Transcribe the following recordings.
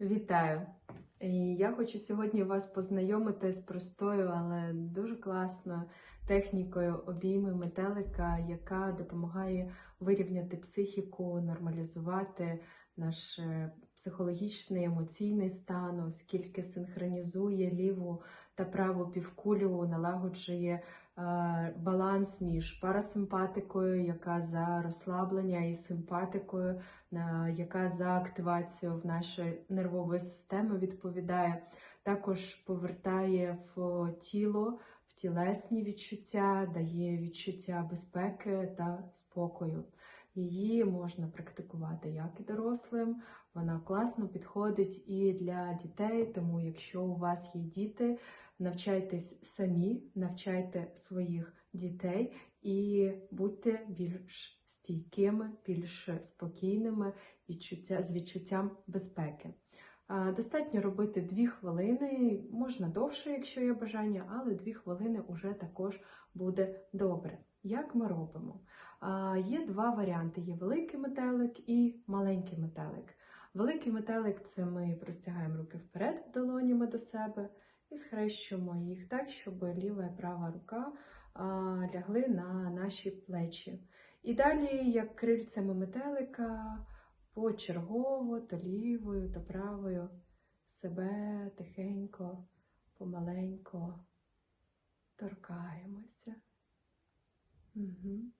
Вітаю! І я хочу сьогодні вас познайомити з простою, але дуже класною технікою обійми метелика, яка допомагає вирівняти психіку, нормалізувати наш е, психологічний емоційний стан, оскільки синхронізує ліву та праву півкулю, налагоджує баланс між парасимпатикою, яка за розслаблення, і симпатикою, е, яка за активацію в нашої нервової системи відповідає. Також повертає в тіло, в тілесні відчуття, дає відчуття безпеки та спокою. Її можна практикувати як і дорослим. Вона класно підходить і для дітей, тому якщо у вас є діти, навчайтесь самі, навчайте своїх дітей і будьте більш стійкими, більш спокійними відчуття, з відчуттям безпеки. Достатньо робити 2 хвилини, можна довше, якщо є бажання, але 2 хвилини вже також буде добре. Як ми робимо? Є два варіанти: є великий метелик і маленький метелик. Великий метелик це ми простягаємо руки вперед долонями до себе і схрещуємо їх так, щоб ліва і права рука лягли на наші плечі. І далі, як крильцями метелика, почергово, то лівою, то правою себе тихенько, помаленько торкаємося. Угу.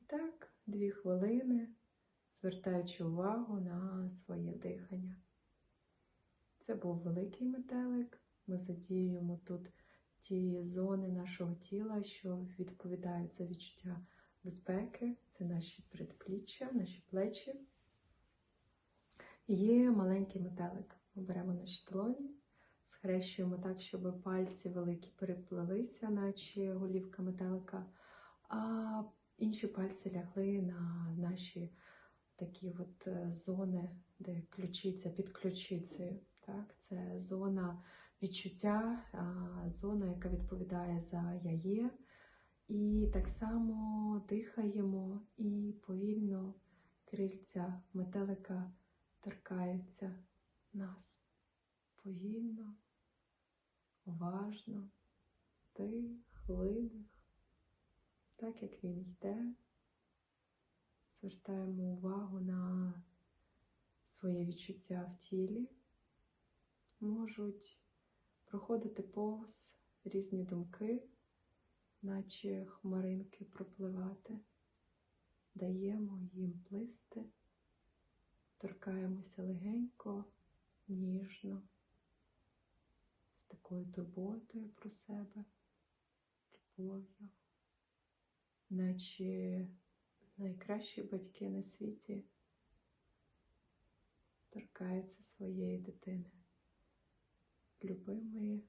І так, дві хвилини, звертаючи увагу на своє дихання. Це був великий метелик. Ми задіюємо тут ті зони нашого тіла, що відповідають за відчуття безпеки. Це наші предпліччя, наші плечі. Є маленький метелик. Ми беремо наші долоні, схрещуємо так, щоб пальці великі переплелися, наче голівка метелика, а інші пальці лягли на наші такі от е, зони, де ключиця під ключицею. Так? Це зона відчуття, зона, яка відповідає за яє. І так само дихаємо і повільно крильця метелика торкаються нас. Повільно, уважно, тих, видих, так як він йде, звертаємо увагу на своє відчуття в тілі, можуть проходити повз різні думки, наче хмаринки пропливати, даємо їм плисти, торкаємося легенько, ніжно, з такою турботою про себе, любов'ю, наче найкращі батьки на світі торкаються своєї дитини, любимої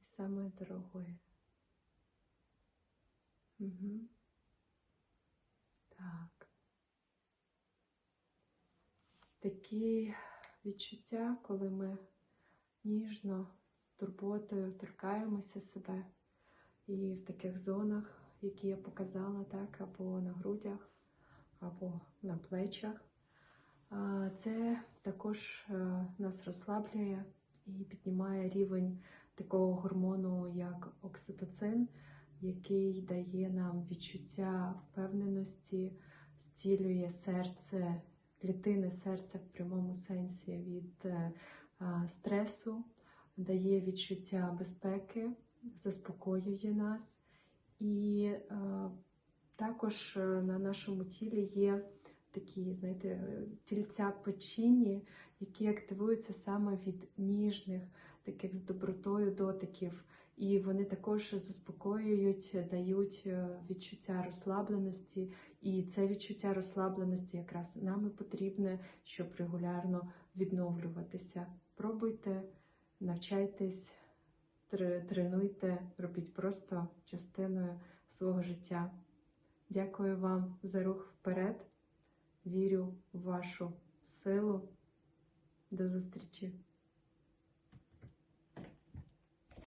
і самої дорогої. Угу. Так. Такі відчуття, коли ми ніжно, з турботою торкаємося себе і в таких зонах, які я показала, так, або на грудях, або на плечах. Це також е, нас розслаблює і піднімає рівень такого гормону, як окситоцин, який дає нам відчуття впевненості, зцілює серце, клітини серця в прямому сенсі від е, стресу, дає відчуття безпеки, заспокоює нас. І е, також е, на нашому тілі є такі, знаєте, тільця печінні, які активуються саме від ніжних, таких з добротою дотиків. І вони також заспокоюють, дають е, відчуття розслабленості. І це відчуття розслабленості якраз нам потрібне, щоб регулярно відновлюватися. Пробуйте, навчайтесь, тренуйте, робіть просто частиною свого життя. Дякую вам за рух вперед. Вірю в вашу силу. До зустрічі!